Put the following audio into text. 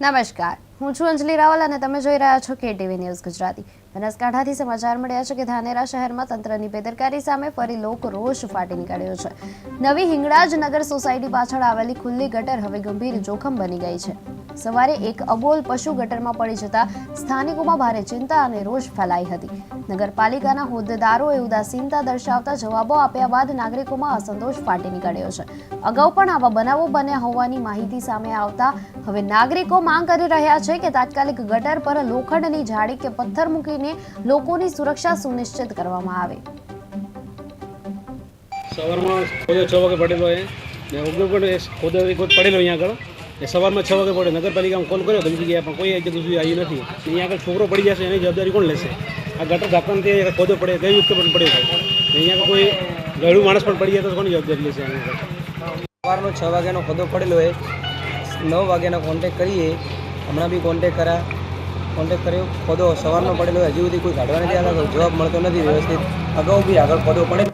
નમસ્કાર. હું છું અંજલિ રાવલ અને તમે જોઈ રહ્યા છો કે ટીવી ન્યૂઝ ગુજરાતી. બનાસકાંઠાથી સમાચાર મળ્યા છે કે ધાનેરા શહેરમાં તંત્રની બેદરકારી સામે ફરી લોક રોષ ફાટી નીકળ્યો છે. નવી હિંગળાજ નગર સોસાયટી પાછળ આવેલી ખુલ્લી ગટર હવે ગંભીર જોખમ બની ગઈ છે. સવારે એક અબોલ પશુ ગટરમાં પડી જતા સ્થાનિકોમાં ભારે ચિંતા અને રોષ ફેલાઈ હતી. નગરપાલિકાના હોદ્દેદારોએ ઉદાસીનતા દર્શાવતા જવાબો આપ્યા બાદ નાગરિકોમાં અસંતોષ ફાટી નીકળ્યો છે. અગાઉ પણ આવા બનાવો બન્યા હોવાની માહિતી સામે આવતા હવે નાગરિકો માંગ કરી રહ્યા છે કે તાત્કાલિક ગટર પર લોખંડની જાળી કે પથ્થર મૂકીને લોકોની સુરક્ષા સુનિશ્ચિત કરવામાં આવે. સવારમાં છ વાગે પડેલો એ પડેલો અહીંયા આગળ. એ સવારમાં છ વાગે પડે, નગરપાલિકામાં કોલ કર્યો તો બીજી જગ્યાએ પણ કોઈ હજી સુધી આવ્યું નથી. અહીંયા આગળ છોકરો પડી જશે, એની જવાબદારી કોણ લેશે? આ ગટર ઢાંકણથી ખોદો પડે, કઈ વખતે પણ પડ્યો થાય. અહીંયા કોઈ ગળું માણસ પણ પડી જાય તો કોની જવાબદારી લેશે અહીંયા સવારનો છ વાગ્યાનો ખોદો પડેલો હોય, નવ વાગ્યાનો કોન્ટેક કરીએ, હમણાં બી કોન્ટેક કરા કોન્ટેક કર્યો, ખોદો સવારનો પડેલો હજી સુધી કોઈ કાઢવા નથી આવતા જવાબ મળતો નથી વ્યવસ્થિત. અગાઉ બી આગળ ખોદો પડે